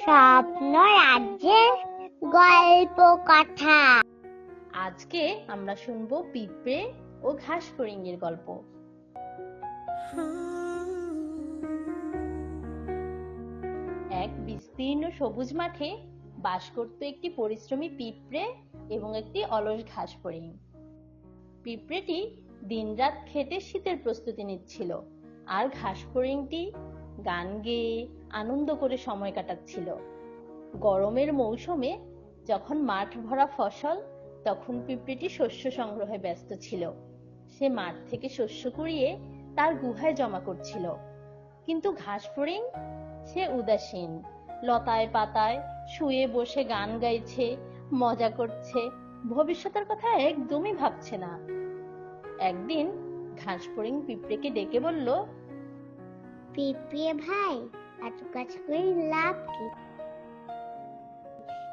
স্বপ্ন রাজ্যের গল্প কথা আজকে আমরা শুনব পিঁপড়ে ও ঘাস ফড়িংয়ের গল্প। এক বিস্তীর্ণ সবুজ মাঠে বাস করত একটি পরিশ্রমী পিঁপড়ে এবং একটি অলস ঘাস ফড়িং। পিঁপড়েটি দিনরাত খেটে শীতের প্রস্তুতি নিচ্ছিল। আর ঘাস ফড়িংটি গান গেয়ে আনন্দ করে সময় কাটাচ্ছিল। গরমের মৌসুমে যখন মাঠ ভরা ফসল, তখন পিঁপড়িটি শস্য সংগ্রহে ব্যস্ত ছিল। সে মাঠ থেকে শস্য কুড়িয়ে তার গুহায় জমা করছিল। কিন্তু ঘাস ফড়িং সে উদাসীন। লতায় পাতায় শুয়ে বসে গান গাইছে, মজা করছে। ভবিষ্যতের কথা একদমই ভাবছে না। একদিন ঘাস ফড়িং পিঁপড়েকে ডেকে বলল পিঁপড়ে ভাই এত কাজ করে লাভ কি?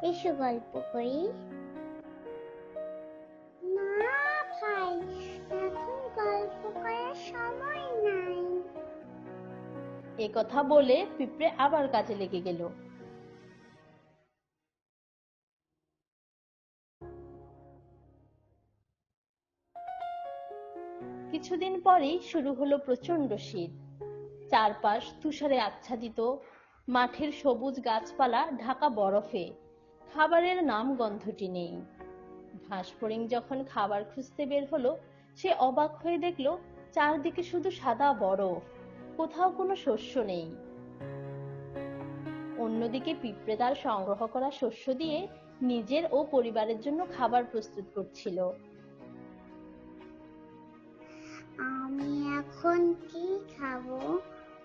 এসো গল্প করি। না ভাই এখন গল্প করার সময় নাই। এ কথা বলে পিঁপড়ে আবার কাজে লেগে গেল। কিছুদিন পরেই শুরু হলো প্রচণ্ড শীত। চারপাশ তুষারে আচ্ছাদিত, মাঠের সবুজ গাছপালা, ঢাকা বরফে। খাবারের নাম গন্ধটি নেই। ঘাস যখন খাবার খুঁজতে বের হলো, সে অবাক হয়ে দেখল, চারদিকে শুধু সাদা বরফ, কোথাও কোনো শস্য নেই। অন্যদিকে পিঁপড়ে তার সংগ্রহ করা শস্য দিয়ে নিজের ও পরিবারের জন্য খাবার প্রস্তুত করছিল। আমি এখন কি খাব?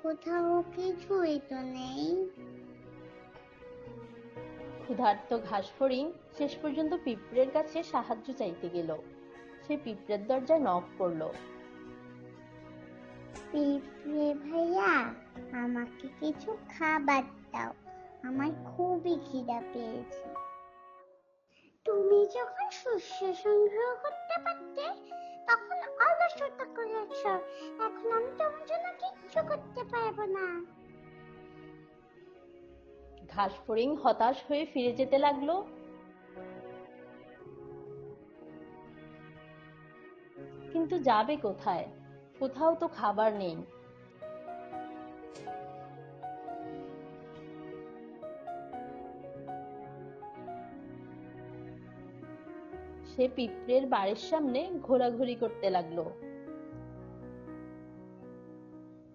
কোথাও কিছুই তো নেই। ক্ষুধার্ত ঘাস ফড়িং শেষ পর্যন্ত পিঁপড়ের কাছে সাহায্য চাইতে গেল। সে পিঁপড়ের দরজায় নক করল। পিঁপড়ে ভাইয়া আমাকে কিছু খাবার দাও। আমার খুবই খিদা পেয়েছে। তুমি যখন শস্য সংগ্রহ করতে পারতে তখন অলসতা করতে পারব না। ঘাস ফড়িং হতাশ হয়ে ফিরে যেতে লাগল। কিন্তু যাবে কোথায়? কোথাও তো খাবার নেই। সে পিঁপড়ের বাড়ির সামনে ঘোরাঘুরি করতে লাগল।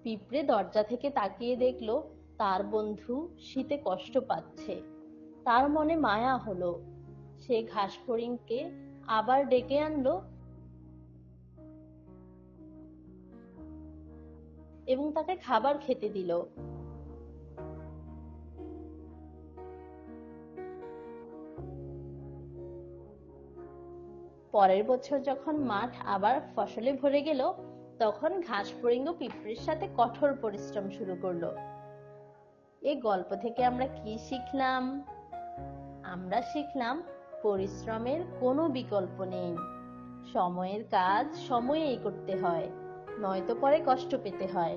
পিঁপড়ে দরজা থেকে তাকিয়ে দেখল, তার বন্ধু শীতে কষ্ট পাচ্ছে। তার মনে মায়া হলো। সে ঘাস ফড়িংকে আবার ডেকে আনলো এবং তাকে খাবার খেতে দিল। পরের বছর যখন মাঠ আবার ফসলে ভরে গেল তখন ঘাস ফরিঙ্গ পিঁপড়ের সাথে কঠোর পরিশ্রম শুরু করল। এই গল্প থেকে আমরা কি শিখলাম? আমরা শিখলাম, পরিশ্রমের কোনো বিকল্প নেই। সময়ের কাজ সময়েই করতে হয়, নয়তো পরে কষ্ট পেতে হয়।